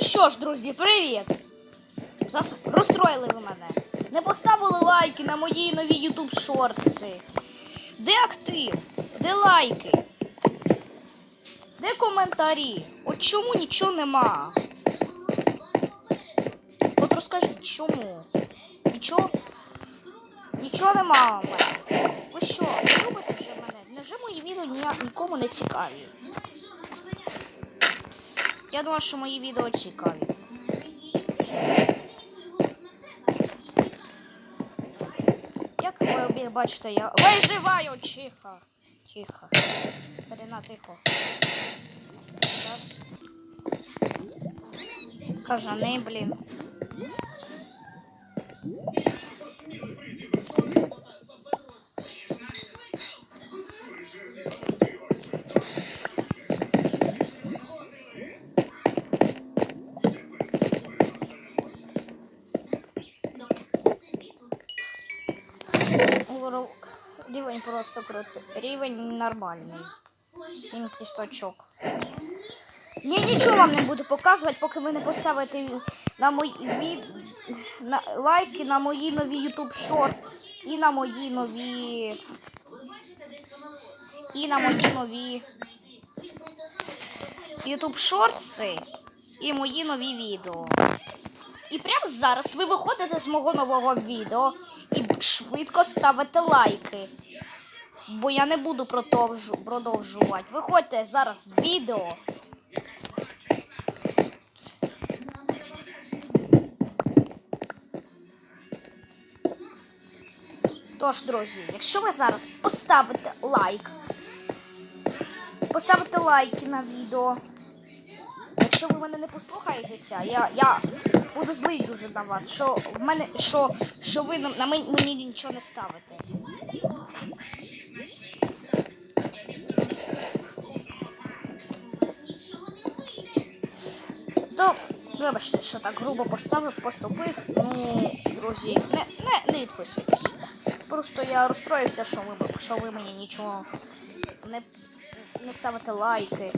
Ну що ж, друзі, привіт! Зас... Розстроїли ви мене. Не поставили лайки на мої нові YouTube шорти. Де актив? Де лайки? Де коментарі? От чому нічого нема? От розкажіть, чому? Нічого? Нічого нема у мене. Ви що, любите вже мене? Невже мої відео ні- нікому не цікаві? Я думаю, що мої відео цікаві. Як ви бачите, я виживаю! Тихо. Тихо. Старина, тихо. Раз. Кажани, блін. Рівень просто крутий. Рівень нормальний. Сім кісточок. Ні, нічого вам не буду показувати, поки ви не поставите на мої від... на... лайки на мої нові YouTube Shorts і на мої нові. І на мої нові YouTube Shorts і мої нові відео. І прямо зараз ви виходите з мого нового відео і швидко ставите лайки. Бо я не буду продовжу- продовжувати. Виходьте зараз відео. Тож, друзі, якщо ви зараз поставите лайк, поставите лайки на відео. Якщо ви мене не послухаєтеся, я, я буду злий дуже на вас, що в мене що, що ви на, мені, мені нічого не ставите. То, вибачте, що так грубо поставив, поступив. Ну, друзі, не, не, не відписуйтесь. Просто я розстроївся, що ви, що ви мені нічого не, не ставите лайки.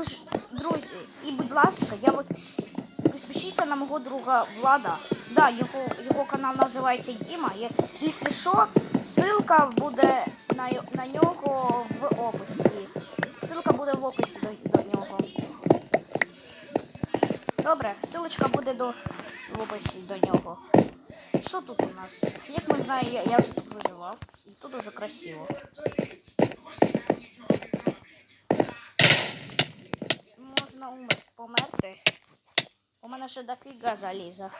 Ви ж, друзі, і будь ласка, я от підпишіться на мого друга Влада. Да, його, його канал називається Діма. Я, якщо що, ссылка буде на, й- на нього в описі. Ссылка буде в описі до, до нього. Добре, ссылочка буде до, в описі до нього. Що тут у нас? Як ми знаємо, я, я вже тут виживав. І тут дуже красиво. Померти. У мене ще дофіга заліза.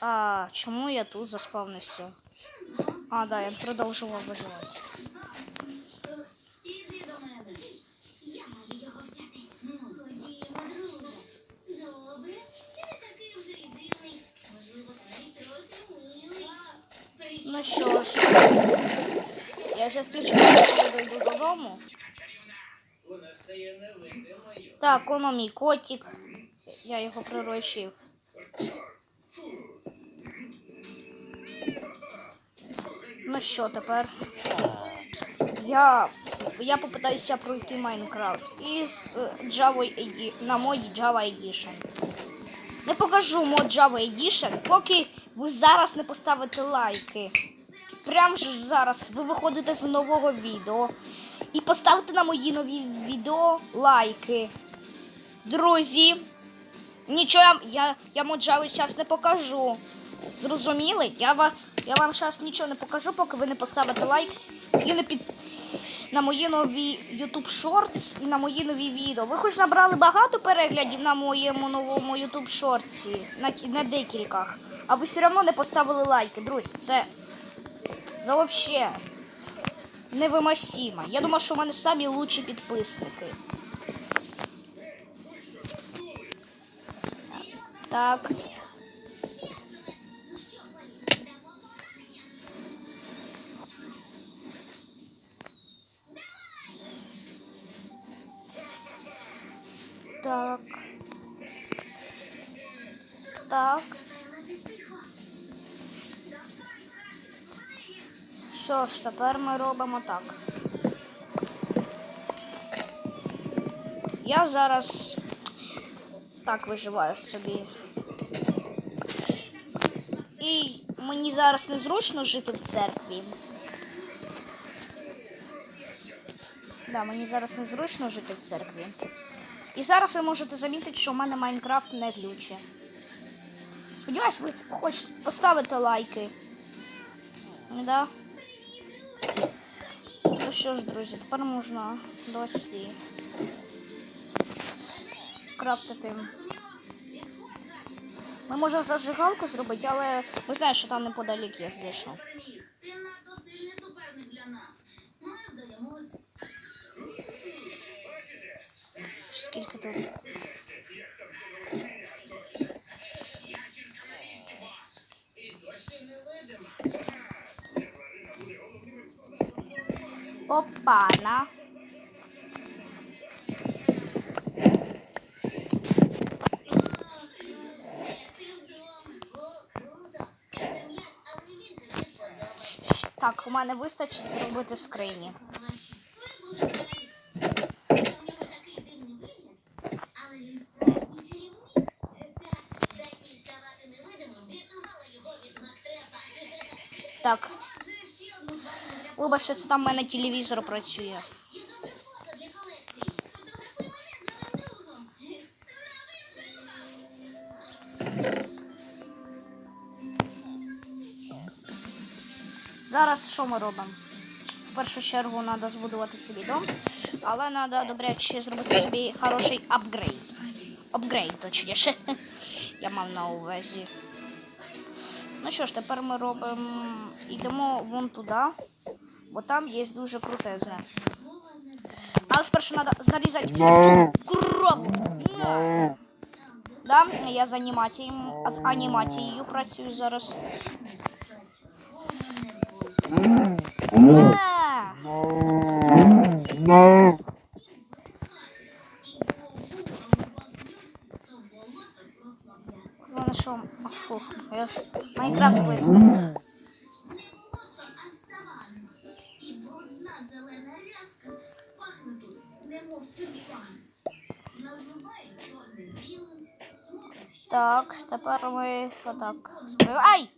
А чому я тут заспавнився? А, да, я продовжував виживати. Ну що ж, я вже включаю, дойду додому. Так, воно мій котик. Я його прирощив. Ну що тепер? Я, я попитаюся пройти Майнкрафт із Java на моді Java Edition. Не покажу мод Java Edition, поки ви зараз не поставите лайки. Прямо ж зараз ви виходите з нового відео і поставте на мої нові відео лайки. Друзі, нічого я, я, моджавий час не покажу. Зрозуміли? Я, ва, я вам зараз нічого не покажу, поки ви не поставите лайк і не під на мої нові YouTube Shorts і на мої нові відео. Ви хоч набрали багато переглядів на моєму новому YouTube Shorts, на, на декількох, а ви все одно не поставили лайки, друзі. Це, це взагалі невимосимо. Я думаю, що в мене самі лучші підписники. Так. Так. Так. Що ж, тепер ми робимо так. Я зараз так виживаю собі. І мені зараз незручно жити в церкві. Да, мені зараз незручно жити в церкві. І зараз ви можете замітити, що в мене Майнкрафт не глюче. Сподіваюсь, ви хочете поставити лайки. Да? Ну що ж, друзі, тепер можна досі крафтити. Ми можемо зажигалку зробити, але ми знаємо, що там неподалік є звісно. Ти надто сильний суперник для нас. Ми здаємось. Скільки тут? Опана. Ти вдома. О, круто. Дем'ян, але він тобі сподобається. Так, у мене вистачить зробити скрині. У Так, вибачте, це там в мене телевізор працює. Зараз що ми робимо? В першу чергу треба збудувати собі дом, але треба добряче зробити собі хороший апгрейд. Апгрейд, точніше. Я мав на увазі. Ну що ж, тепер ми робимо. Йдемо вон туди, бо там є дуже крутезе. Але спершу треба зарізати корову. На. Да, я з анімацією, з анімацією працюю зараз. Що... А, Фух, я Майнкрафт. Так, тепер ми отак. Ай!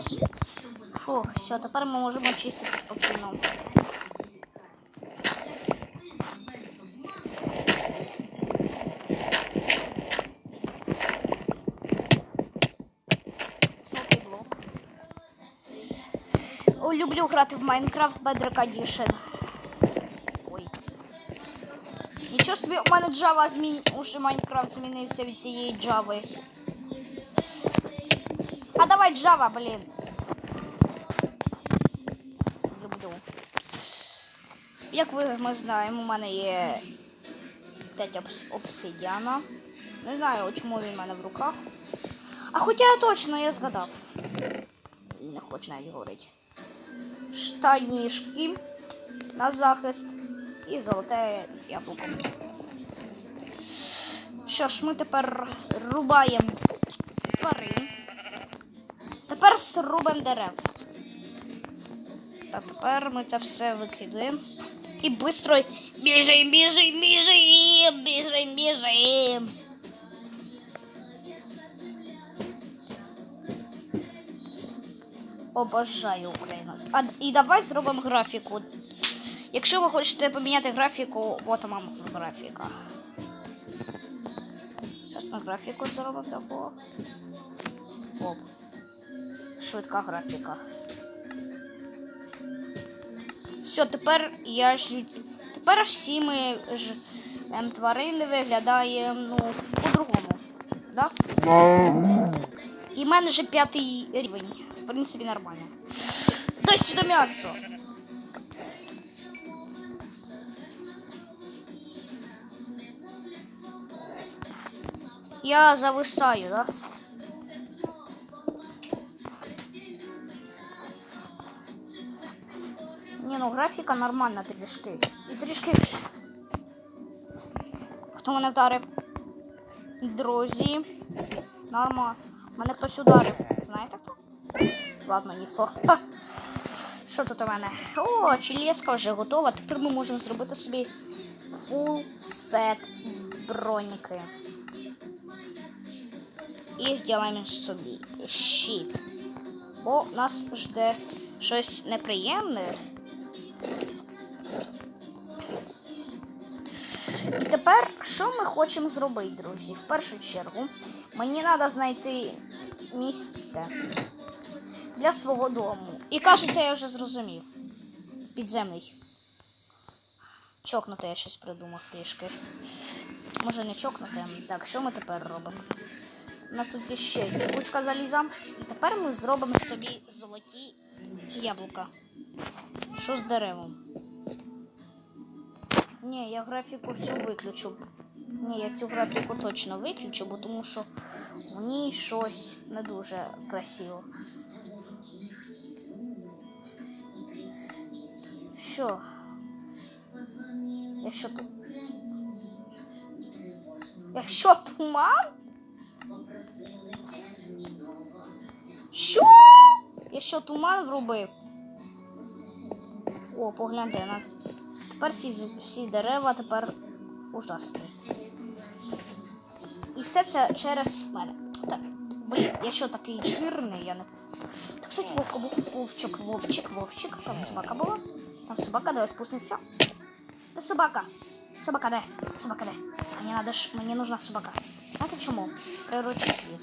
Щоб Фух, все, тепер ми можемо чистити спокійно. О, люблю грати в Minecraft Bedrock Edition. Ой. Нічого собі, у мене Java змін... Уже Minecraft змінився від цієї Java. А давай Java, блін. Люблю. Як ви ми знаємо, у мене є 5 обс... обсидіана. Не знаю, чому він в мене в руках. А хоча я точно я згадав. Не хочу навіть говорити. Штанішки на захист і золоте яблуко. Що ж, ми тепер рубаємо тварин. Тепер зрубимо дерев. Так, тепер ми це все викидаємо. І швидко біжим, біжим, біжим, біжим, біжим. Обожаю Україну. А, і давай зробимо графіку. Якщо ви хочете поміняти графіку, от вам графіка. Зараз ми графіку зробимо таку. Оп. Швидка графіка. Все, тепер я ж. Тепер всі ми ж ем, тварини виглядаємо ну, по-другому. Да? І в мене вже п'ятий рівень. В принципі, нормально. Дай сюди м'ясо. Я зависаю, да? Ні, графіка нормальна трішки. І трішки. Хто мене вдарив? Друзі. Нормально. Мене хтось ударив. Знаєте хто? Ладно, ніхто. Що тут у мене? О, челеска вже готова. Тепер ми можемо зробити собі фул сет броніки. І зробимо собі щит. Бо нас жде щось неприємне. І тепер, що ми хочемо зробити, друзі? В першу чергу, мені треба знайти місце для свого дому. І кажеться, я вже зрозумів. Підземний. Чокнути я щось придумав трішки. Може не чокнути. Так, що ми тепер робимо? У нас тут ще кучка заліза. І тепер ми зробимо собі золоті яблука. Що з деревом? Ні, я графіку цю виключу. Ні, я цю графіку точно виключу, бо тому що в ній щось не дуже красиво. Що? Якщо тут. Якщо туман? Що? Якщо туман врубив? О, погляньте на. Тепер всі, всі дерева тепер ужасні. І все це через мене. Так, блін, я що такий жирний, я не. Так, кстати, вовка був вовчик, вовчик, вовчик. Там собака була. Там собака, давай спустимся. Де собака? Собака, де? Собака, де? Мені надо ж, мені нужна собака. Знаєте чому? Приручити її.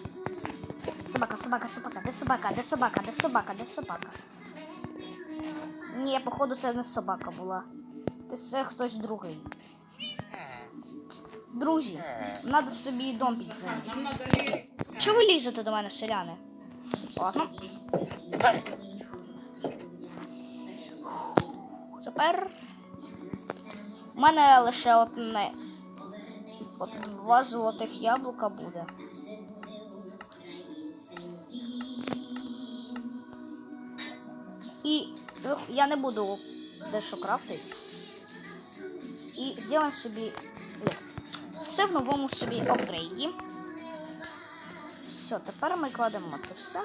Собака, собака, собака, де собака, де собака, де собака, де собака. Ні, походу, це не собака була. Це- хтось другий. Друзі, треба собі дом підземний. Чого ви лізете до мене, селяни? Ладно. Тепер у мене лише одне. От два золотих яблука буде. І я не буду дещо крафтити. І зробимо собі е, все в новому собі апгрейді. Все, тепер ми кладемо це все.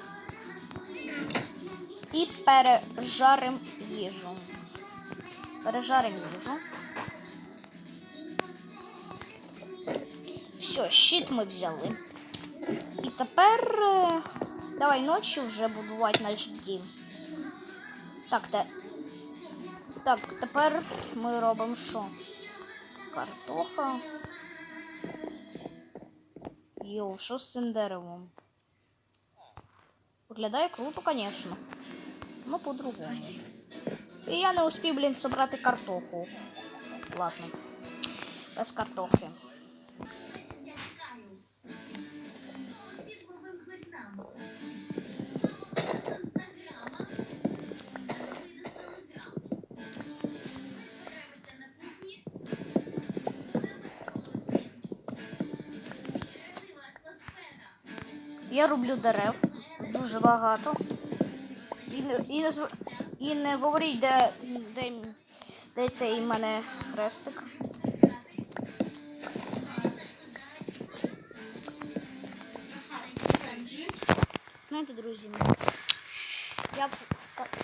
І пережаримо їжу. Пережаримо їжу. Все, щит ми взяли. І тепер е, давай ночі вже будувати наш дім. Так, те. Так, тепер ми робимо що? Картоха. Йоу, що з цим деревом? Виглядає круто, звісно. Ну, по-другому. І я не успів, блін, собрати картоху. Ладно. Без картохи. Я роблю дерев дуже багато. І, і, не, і не говоріть, де, де, де цей мене хрестик. Знаєте, друзі, я б,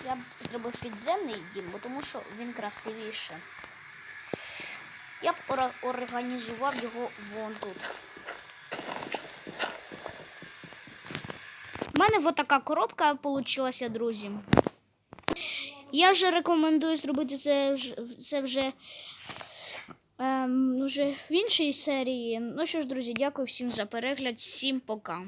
я б зробив підземний дім, бо тому що він красивіше. Я б організував його вон тут. Мене вот така коробка вийшла, друзі. Я вже рекомендую зробити це, це вже, ем, вже в іншій серії. Ну що ж, друзі, дякую всім за перегляд. Всім пока.